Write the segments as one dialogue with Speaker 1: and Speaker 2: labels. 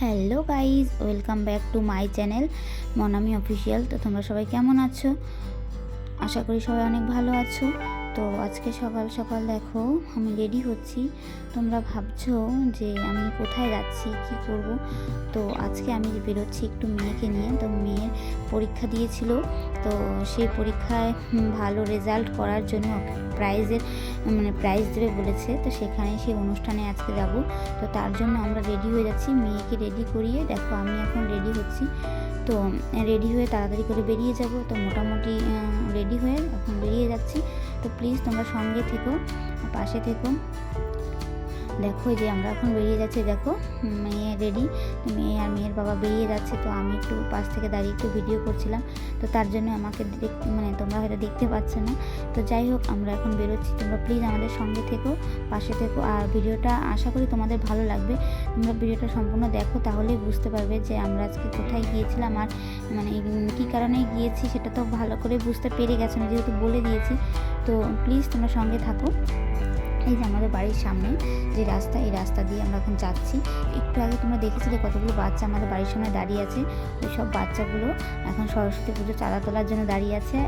Speaker 1: Hello guys welcome back to my channel. Monami official, তো তোমরা সবাই কেমন আছো? আশা করি সবাই অনেক ভালো আছো। তো আজকে সকাল সকাল দেখো আমি রেডি হচ্ছি। তোমরা ভাবছ যে আমি কোথায় যাচ্ছি, কি করব? তো আজকে আমি যে বেরোচ্ছি একটু মেয়েকে নিয়ে। তো মেয়ের পরীক্ষা দিয়েছিল। তো সেই পরীক্ষায় ভালো রেজাল্ট করার জন্য প্রাইজের মানে প্রাইজ দেবে বলেছে। তো সেখানে সেই অনুষ্ঠানে আজকে যাব। তো তার জন্য আমরা রেডি হয়ে যাচ্ছি। মেয়েকে রেডি করিয়ে দেখো আমি এখন রেডি হচ্ছি। তো রেডি হয়ে তাড়াতাড়ি করে বেরিয়ে যাব। তো মোটামুটি রেডি হয়ে এখন বেরিয়ে যাচ্ছি। তো প্লিজ তোমরা সঙ্গে থেকো পাশে থেকো। দেখো যে আমরা এখন বেরিয়ে যাচ্ছি, দেখো মেয়ে রেডি মেয়ে আর মেয়ের বাবা বেরিয়ে যাচ্ছে, তো আমি একটু পাশ থেকে দাঁড়িয়ে একটু ভিডিও করছিলাম, তো তার জন্য আমাকে মানে তোমরা হয়তো দেখতে পাচ্ছ না, তো যাই হোক, আমরা এখন বেরোচ্ছি, তোমরা প্লিজ আমাদের সঙ্গে থেকো, পাশে থেকো, আর ভিডিওটা আশা করি তোমাদের ভালো লাগবে, তোমরা ভিডিওটা সম্পূর্ণ দেখো, তাহলেই বুঝতে পারবে যে আমরা আজকে কোথায় গিয়েছিলাম, আর মানে কী কারণে গিয়েছি সেটা তো ভালো করে বুঝতে পেরে গেছো, আমি যেহেতু বলে দিয়েছি, তো প্লিজ তোমরা সঙ্গে থাকো। এই যে আমাদের বাড়ির সামনে যে রাস্তা, এই রাস্তা দিয়ে আমরা এখন যাচ্ছি। একটু আগে তোমরা দেখেছিলে কতগুলো বাচ্চা আমাদের বাড়ির সামনে দাঁড়িয়ে আছে। ওই সব বাচ্চাগুলো এখন সরস্বতী পুজো চাঁদা তোলার জন্য দাঁড়িয়ে আছে।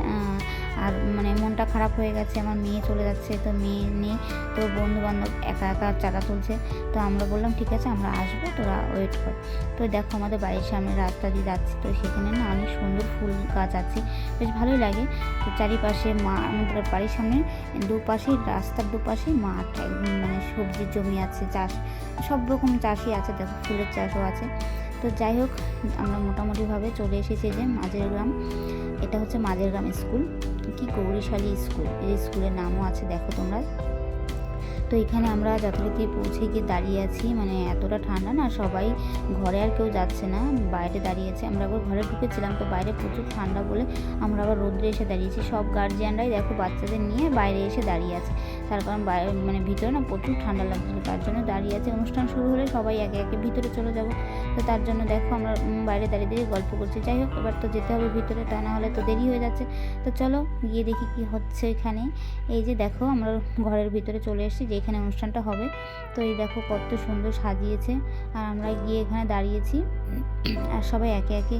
Speaker 1: আর মানে মনটা খারাপ হয়ে গেছে, আমার মেয়ে চলে যাচ্ছে, তো মেয়ে নেই, তো বন্ধু বান্ধব একা একা চাঁদা তুলছে, তো আমরা বললাম, ঠিক আছে, আমরা আসব, তোরা ওয়েট কর। তো দেখো আমাদের বাড়ির সামনে রাস্তা দিয়ে যাচ্ছি, তো সেখানে না অনেক সুন্দর ফুল গাছ আছে, বেশ ভালোই লাগে। তো চারিপাশে মা, আমাদের বাড়ির সামনে দুপাশেই, রাস্তার দুপাশেই মাঠ মানে সবজির জমি আছে, চাষ, সব রকম চাষই আছে, দেখো ফুলের চাষও আছে। তো যাই হোক, আমরা মোটামুটিভাবে চলে এসেছি যে মাঝের গ্রাম, এটা হচ্ছে মাঝের গ্রাম স্কুল। কি গৌরীশালী স্কুল? এই স্কুলের নামও আছে, দেখো তোমরা। তো এখানে আমরা যথারীতি পৌঁছে গিয়ে দাঁড়িয়ে আছি। মানে এতটা ঠান্ডা না, সবাই ঘরে আর কেউ যাচ্ছে না, বাইরে দাঁড়িয়েছে আমরা আবার ঘরে ঢুকেছিলাম, তো বাইরে প্রচুর ঠান্ডা বলে আমরা আবার রোদ্রে এসে দাঁড়িয়েছি। সব গার্জিয়ানরাই দেখো বাচ্চাদের নিয়ে বাইরে এসে দাঁড়িয়ে আছে। তার কারণ মানে ভিতরে না প্রচুর ঠান্ডা লাগছিল, তার জন্য দাঁড়িয়ে আছে। অনুষ্ঠান শুরু হলে সবাই একে একে ভিতরে চলে যাব। তো তার জন্য দেখো আমরা বাইরে দাঁড়িয়ে দাঁড়িয়ে গল্প করছি। যাই হোক, এবার তো যেতে হবে ভিতরে, তা না হলে তো দেরি হয়ে যাচ্ছে। তো চলো গিয়ে দেখি কি হচ্ছে এখানে। এই যে দেখো, আমরা ঘরের ভিতরে চলে এসেছি, যে এখানে অনুষ্ঠানটা হবে। তো এই দেখো কত সুন্দর সাজিয়েছে। আর আমরা গিয়ে এখানে দাঁড়িয়েছি। আর সবাই একে একে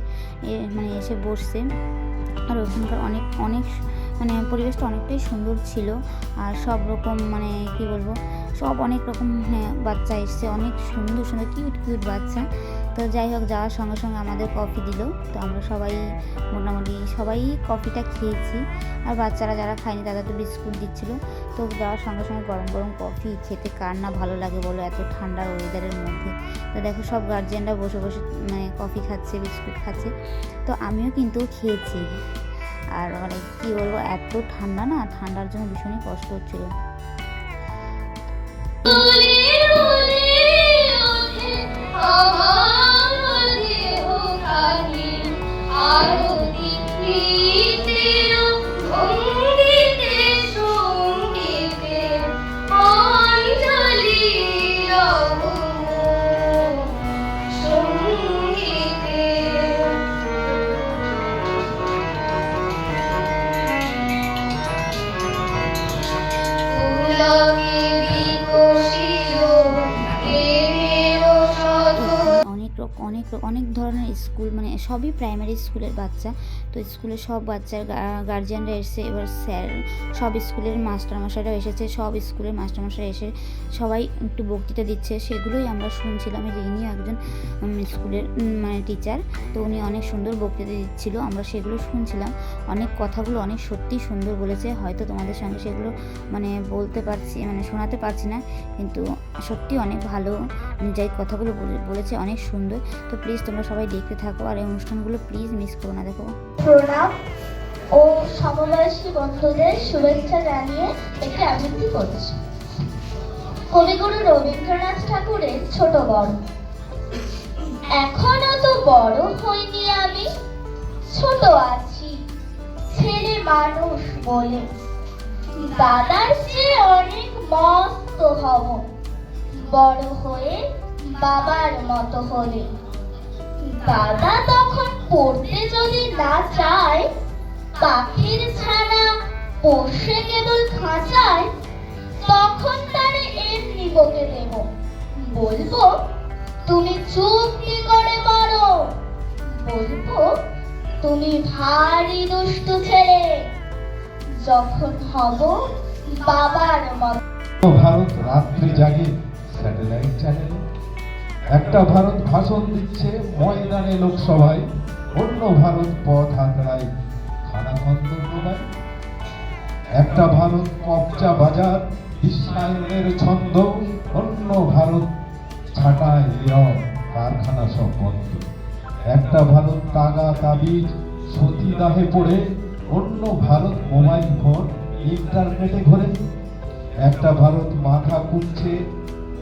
Speaker 1: মানে এসে বসছে। আর ওখানকার অনেক অনেক মানে পরিবেশটা অনেকটাই সুন্দর ছিল। আর সব রকম মানে কি বলব, সব অনেক রকম মানে বাচ্চা এসছে, অনেক সুন্দর সুন্দর কিউট কিউট বাচ্চা। তো যাই হোক, যাওয়ার সঙ্গে সঙ্গে আমাদের কফি দিল। তো আমরা সবাই মোটামুটি সবাই কফিটা খেয়েছি। আর বাচ্চারা যারা খায়নি তাদের তো বিস্কুট দিচ্ছিল। তো যাওয়ার সঙ্গে সঙ্গে গরম গরম কফি খেতে কার না ভালো লাগে বলো, এত ঠান্ডা ওয়েদারের মধ্যে। তো দেখো, সব গার্জিয়ানরা বসে বসে মানে কফি খাচ্ছে, বিস্কুট খাচ্ছে। তো আমিও কিন্তু খেয়েছি। আর মানে কী বলব এত ঠান্ডা না ঠান্ডার জন্য ভীষণই কষ্ট হচ্ছিল। অনেক অনেক অনেক ধরনের স্কুল মানে সবই প্রাইমারি স্কুলের বাচ্চা। তো স্কুলে সব বাচ্চার গার্জিয়ানরা এসেছে। এবার স্যার, সব স্কুলের মাস্টারমশাইরাও এসেছে। সব স্কুলের মাস্টারমশাই এসে সবাই একটু বক্তৃতা দিচ্ছে। সেগুলোই আমরা শুনছিলাম। যে ইনিও একজন স্কুলের মানে টিচার তো উনি অনেক সুন্দর বক্তৃতা দিচ্ছিল। আমরা সেগুলো শুনছিলাম। অনেক কথাগুলো অনেক সত্যি সুন্দর বলেছে। হয়তো তোমাদের সঙ্গে সেগুলো মানে বলতে পারছি মানে শোনাতে পারছি না। কিন্তু সত্যি অনেক ভালো যাই কথাগুলো বলে- বলেছে। অনেক সুন্দর। তো প্লিজ তোমরা সবাই দেখতে থাকো। আর এই অনুষ্ঠানগুলো প্লিজ মিস করো না, দেখো।
Speaker 2: প্রণাম ও সমবয়সী বন্ধুদের শুভেচ্ছা জানিয়ে একটি আবৃত্তি করছি। কবিগুরু রবীন্দ্রনাথ ঠাকুরের ছোট বড়। এখনও তো বড় হইনি আমি, ছোট আছি, ছেলে মানুষ বলে। দাদার চেয়ে অনেক মস্ত হব, বড় হয়ে বাবার মতো হলে। দাদা তখন পড়তে যদি না চায়, পাখির ছানা পোষে কেবল খাঁচায়, তখন তারে এমনি বকে দেব বলব, তুমি চুপ কি করে মারো বলব, তুমি ভারী দুষ্টু ছেলে। যখন হব বাবার মতো
Speaker 3: ভারত রাত্রি জাগে স্যাটেলাইট চ্যানেলে একটা ভারত ভাষণ দিচ্ছে ময়দানে লোকসভায়, অন্য ভারত পথ হাতড়ায় খানাখন্দ প্রদায় একটা ভারত কবচা বাজার, ইসরায়েলের ছন্দ, অন্য ভারত ছাটায় কারখানা সব বন্ধ। একটা ভারত তাগা তাবিজ সতীদাহে পড়ে, অন্য ভারত মোবাইল ফোন, ইন্টারনেটে ঘোরে। একটা ভারত মাথা কুটছে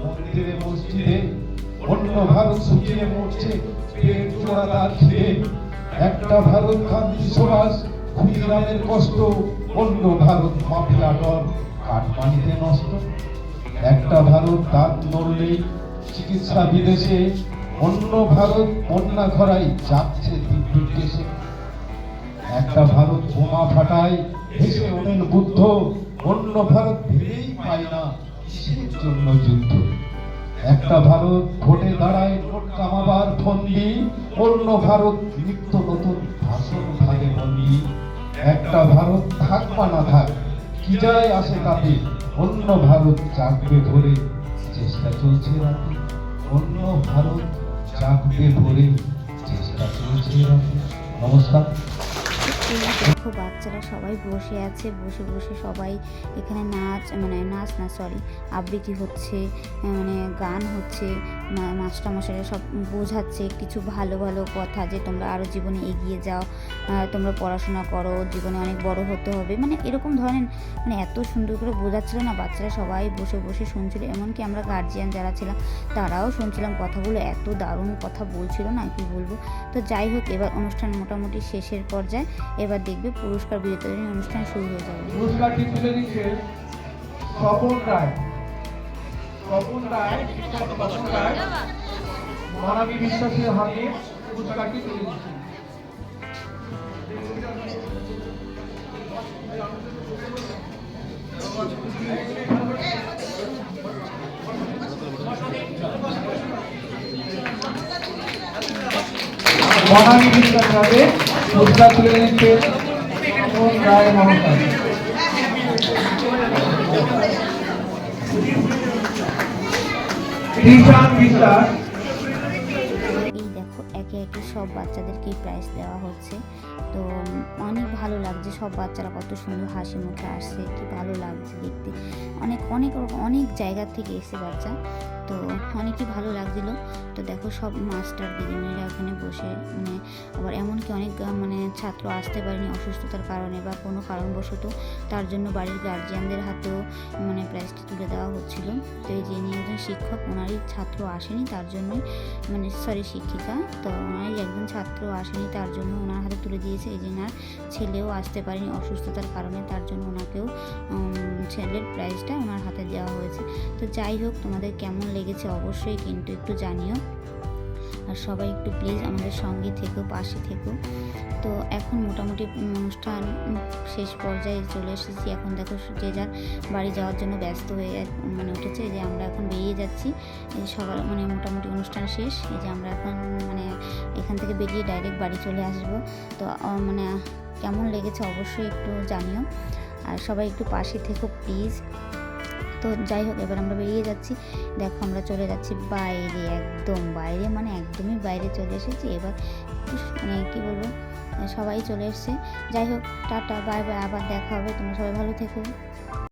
Speaker 3: মন্দিরে, মসজিদে অন্য ভারত শুকিয়ে মরছে পেট চোরা তার খিদে একটা ভারত গান্ধী সুভাষ ক্ষুদিরামের কষ্ট, অন্য ভারত মাফিয়া ডর কাঠমানিতে নষ্ট? একটা ভারত দাঁত নড়লেই চিকিৎসা বিদেশে, অন্য ভারত বন্যা খরাই যাচ্ছে দিব্য দেশে। একটা ভারত বোমা ফাটায়, ভেসে ওঠেন বুদ্ধ, অন্য ভারত ভেবেই পায় না কিসের জন্য যুদ্ধ? একটা ভারত ভোটে দাঁড়ায় ভোট কামাবার ফন্দি, অন্য ভারত নিত্য নতুন ভাষণ ভাগে বন্দি একটা ভারত থাক বা না থাক, কি যায় আসে তাতে, অন্য ভারত জাগবে ভরে, চেষ্টা চলছে রাতে। অন্য ভারত জাগবে ভরে, চেষ্টা চলছে রাতে। নমস্কার।
Speaker 1: দেখো, বাচ্চারা সবাই বসে আছে, বসে বসে সবাই এখানে নাচ মানে নাচ না সরি আবৃত্তি হচ্ছে মানে গান হচ্ছে মাস্টারমশাইরা সব বোঝাচ্ছে, কিছু ভালো ভালো কথা যে তোমরা আরও জীবনে এগিয়ে যাও তোমরা পড়াশোনা করো, জীবনে অনেক বড় হতে হবে। মানে এরকম ধরনের মানে এত সুন্দর করে বোঝাচ্ছিল না বাচ্চারা, সবাই বসে বসে শুনছিল। এমনকি আমরা গার্জিয়ান যারা ছিলাম, তারাও শুনছিলাম কথাগুলো, এত দারুণ কথা বলছিল না, কি বলব? তো যাই হোক, এবার অনুষ্ঠান মোটামুটি শেষের পর্যায়ে, এবার দেখবে পুরস্কার বিতরণী অনুষ্ঠান শুরু হয়ে যাবে।
Speaker 4: পুরস্কারটি তুলে দিচ্ছে রায়। স্বপন রায় স্বপন রায় মনামি বিশ্বাসের হাতে পুরস্কারটি তুলে দিচ্ছে মনামি বিশ্বাসের হাতে পুরস্কার তুলে দিচ্ছে রায় মহাশয়
Speaker 1: এই দেখো, একে একে সব বাচ্চাদেরকেই প্রাইজ দেওয়া হচ্ছে। তো, অনেক ভালো লাগছে সব বাচ্চারা, কত সুন্দর হাসি মুখে আসছে, কি ভালো লাগছে দেখতে। অনেক অনেক অনেক জায়গা থেকে এসে বাচ্চা। তো অনেকই ভালো লাগছিল। তো দেখো সব মাস্টার দিদিমণিরা এখানে বসে মানে আবার এমনকি অনেক মানে ছাত্র আসতে পারেনি অসুস্থতার কারণে বা কোনো কারণবশত। তার জন্য বাড়ির গার্জিয়ানদের হাতেও মানে প্রাইজটি তুলে দেওয়া হচ্ছিল। তো এই যে ইনি একজন শিক্ষক, ওনারই ছাত্র আসেনি, তার জন্যই মানে সরি শিক্ষিকা, তো ওনারই একজন ছাত্র আসেনি, তার জন্য ওনার হাতে তুলে দিয়েছে। এই যে ওনার ছেলেও আসতে পারেনি অসুস্থতার কারণে, তার জন্য ওনাকেও ছেলের প্রাইজটা ওনার হাতে দেওয়া হয়েছে। তো যাই হোক, তোমাদের কেমন লেগেছে অবশ্যই, কিন্তু একটু জানিও। আর সবাই একটু প্লিজ আমাদের সঙ্গে থেকো, পাশে থেকো। তো এখন মোটামুটি অনুষ্ঠান শেষ পর্যায়ে চলে এসেছি। এখন দেখো যে যার বাড়ি যাওয়ার জন্য ব্যস্ত হয়ে মানে উঠেছে যে আমরা এখন বেরিয়ে যাচ্ছি। এই সকাল মানে মোটামুটি অনুষ্ঠান শেষ। এই যে আমরা এখন মানে এখান থেকে বেরিয়ে ডাইরেক্ট বাড়ি চলে আসব। তো মানে কেমন লেগেছে অবশ্যই একটু জানিও। আর সবাই একটু পাশে থেকো প্লিজ তো যাই হোক, এবার আমরা বেরিয়ে যাচ্ছি। দেখো আমরা চলে যাচ্ছি বাইরে, একদম বাইরে মানে একদমই বাইরে চলে এসেছি। এবার মানে কী বলব, সবাই চলে এসছে। যাই হোক, টাটা, বাই বাই, আবার দেখা হবে। তোমরা সবাই ভালো থেকো।